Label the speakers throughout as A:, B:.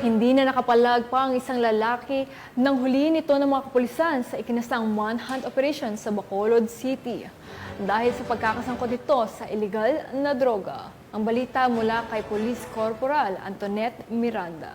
A: Hindi na nakapalag pa ang isang lalaki nang huli nito ng mga kapulisan sa ikinasang manhunt operation sa Bacolod City. Dahil sa pagkakasangkot nito sa illegal na droga. Ang balita mula kay Police Corporal Antoinette Miranda.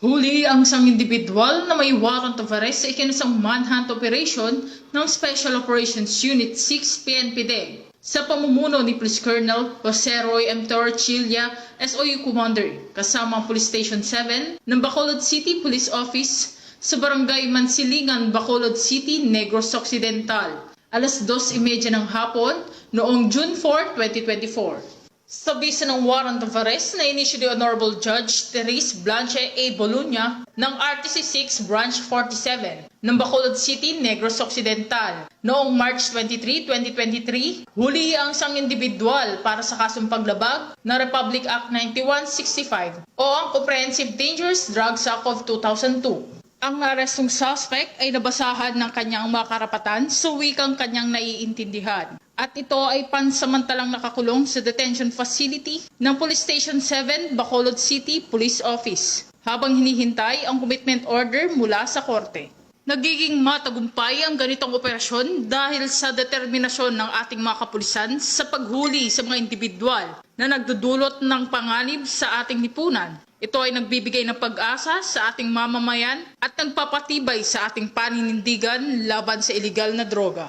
B: Huli ang isang individual na may warrant of arrest sa ikinasang manhunt operation ng Special Operations Unit 6 PNPD sa pamumuno ni Police Colonel Jose Roy M. Torchilla, SOU Commander, kasama ang Police Station 7 ng Bacolod City Police Office sa Barangay Mansilingan, Bacolod City, Negros Occidental, alas 2.30 ng hapon noong June 4, 2024. Sa bisa ng warrant of arrest na inisyu ni Honorable Judge Therese Blanche A. Bolunya ng RTC 6 Branch 47 ng Bacolod City, Negros Occidental. Noong March 23, 2023, huli ang isang individual para sa kasong paglabag na Republic Act 9165 o ang Comprehensive Dangerous Drugs Act of 2002. Ang arestong suspect ay nabasahan ng kanyang mga karapatan sa wikang kanyang naiintindihan. At ito ay pansamantalang nakakulong sa detention facility ng Police Station 7, Bacolod City Police Office habang hinihintay ang commitment order mula sa korte. Nagiging matagumpay ang ganitong operasyon dahil sa determinasyon ng ating mga kapulisan sa paghuli sa mga individual na nagdudulot ng panganib sa ating lipunan. Ito ay nagbibigay ng pag-asa sa ating mamamayan at nagpapatibay sa ating paninindigan laban sa iligal na droga.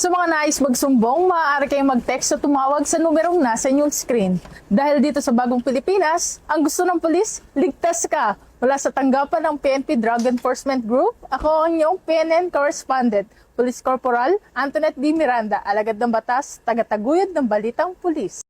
C: Sa mga nais magsumbong, maaari kayong mag-text o tumawag sa numerong nasa inyong screen. Dahil dito sa bagong Pilipinas, ang gusto ng polis, ligtas ka. Mula sa tanggapan ng PNP Drug Enforcement Group, ako ang inyong PNN correspondent, Police Corporal Antoinette D. Miranda, alagad ng batas, tagataguyod ng Balitang Pulis.